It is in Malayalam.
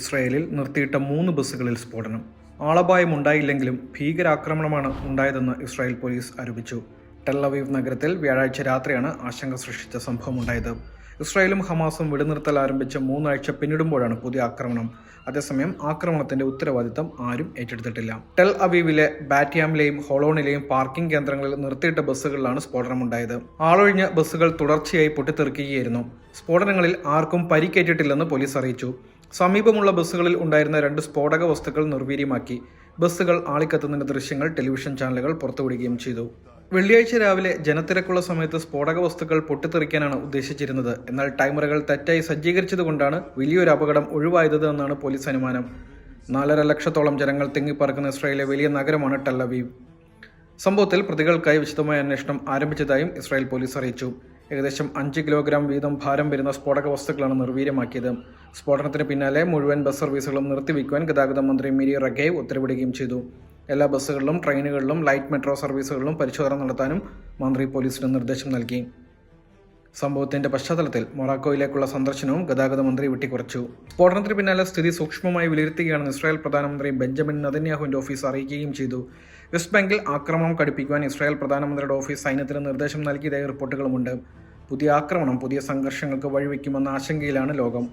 ഇസ്രായേലിൽ നിർത്തിയിട്ട മൂന്ന് ബസ്സുകളിൽ സ്ഫോടനം. ആളപായം ഉണ്ടായില്ലെങ്കിലും ഭീകരാക്രമണമാണ് ഉണ്ടായതെന്ന് ഇസ്രായേൽ പോലീസ് ആരോപിച്ചു. ടെല്ലവീവ് നഗരത്തിൽ വ്യാഴാഴ്ച രാത്രിയാണ് ആശങ്ക സൃഷ്ടിച്ച സംഭവം ഉണ്ടായത് ഇസ്രായേലും ഹമാസും വെടിനിർത്തൽ ആരംഭിച്ച മൂന്നാഴ്ച പിന്നിടുമ്പോഴാണ് പുതിയ ആക്രമണം. അതേസമയം ആക്രമണത്തിന്റെ ഉത്തരവാദിത്തം ആരും ഏറ്റെടുത്തിട്ടില്ല. ടെൽ അവീവിലെ ബാറ്റിയാമിലെയും ഹോളോണിലെയും പാർക്കിംഗ് കേന്ദ്രങ്ങളിൽ നിർത്തിയിട്ട ബസ്സുകളിലാണ് സ്ഫോടനമുണ്ടായത്. ആളൊഴിഞ്ഞ ബസ്സുകൾ തുടർച്ചയായി പൊട്ടിത്തെറിക്കുകയായിരുന്നു. സ്ഫോടനങ്ങളിൽ ആർക്കും പരിക്കേറ്റിട്ടില്ലെന്ന് പോലീസ് അറിയിച്ചു. സമീപമുള്ള ബസ്സുകളിൽ ഉണ്ടായിരുന്ന രണ്ട് സ്ഫോടക വസ്തുക്കൾ നിർവീര്യമാക്കി. ബസ്സുകൾ ആളിക്കത്തുന്നതിന്റെ ദൃശ്യങ്ങൾ ടെലിവിഷൻ ചാനലുകൾ പുറത്തുവിടുകയും ചെയ്തു. വെള്ളിയാഴ്ച രാവിലെ ജനത്തിരക്കുള്ള സമയത്ത് സ്ഫോടക വസ്തുക്കൾ പൊട്ടിത്തെറിക്കാനാണ് ഉദ്ദേശിച്ചിരുന്നത്. എന്നാൽ ടൈമറുകൾ തെറ്റായി സജ്ജീകരിച്ചതുകൊണ്ടാണ് വലിയൊരു അപകടം ഒഴിവായത് എന്നാണ് പോലീസ് അനുമാനം. നാലര ലക്ഷത്തോളം ജനങ്ങൾ തിങ്ങിപ്പറക്കുന്ന ഇസ്രായേലിലെ വലിയ നഗരമാണ് ടെല്ലവീവ് സംഭവത്തിൽ പ്രതികൾക്കായി വിശദമായ അന്വേഷണം ആരംഭിച്ചതായും ഇസ്രായേൽ പോലീസ് അറിയിച്ചു. ഏകദേശം അഞ്ച് കിലോഗ്രാം വീതം ഭാരം വരുന്ന സ്ഫോടക വസ്തുക്കളാണ് നിർവീര്യമാക്കിയത്. സ്ഫോടനത്തിന് പിന്നാലെ മുഴുവൻ ബസ് സർവീസുകളും നിർത്തിവെക്കുവാൻ ഗതാഗത മന്ത്രി മിരി റഗേവ് ഉത്തരവിടുകയും ചെയ്തു. എല്ലാ ബസ്സുകളിലും ട്രെയിനുകളിലും ലൈറ്റ് മെട്രോ സർവീസുകളിലും പരിശോധന നടത്താനും മന്ത്രി പോലീസിന് നിർദ്ദേശം നൽകി. സംഭവത്തിന്റെ പശ്ചാത്തലത്തിൽ മൊറാക്കോയിലേക്കുള്ള സന്ദർശനവും ഗതാഗത മന്ത്രി വെട്ടിക്കുറച്ചു. സ്ഫോടനത്തിന് പിന്നാലെ സ്ഥിതി സൂക്ഷ്മമായി വിലയിരുത്തുകയാണെന്ന് ഇസ്രായേൽ പ്രധാനമന്ത്രി ബെഞ്ചമിൻ നദന്യാഹുവിന്റെ ഓഫീസ് അറിയിക്കുകയും ചെയ്തു. വെസ്റ്റ് ബാങ്കിൽ ആക്രമണം കടുപ്പിക്കുവാൻ ഇസ്രായേൽ പ്രധാനമന്ത്രിയുടെ ഓഫീസ് സൈന്യത്തിന് നിർദ്ദേശം നൽകിയതായി റിപ്പോർട്ടുകളുമുണ്ട്. പുതിയ ആക്രമണം പുതിയ സംഘർഷങ്ങൾക്ക് വഴിവെക്കുമെന്ന ആശങ്കയിലാണ് ലോകം.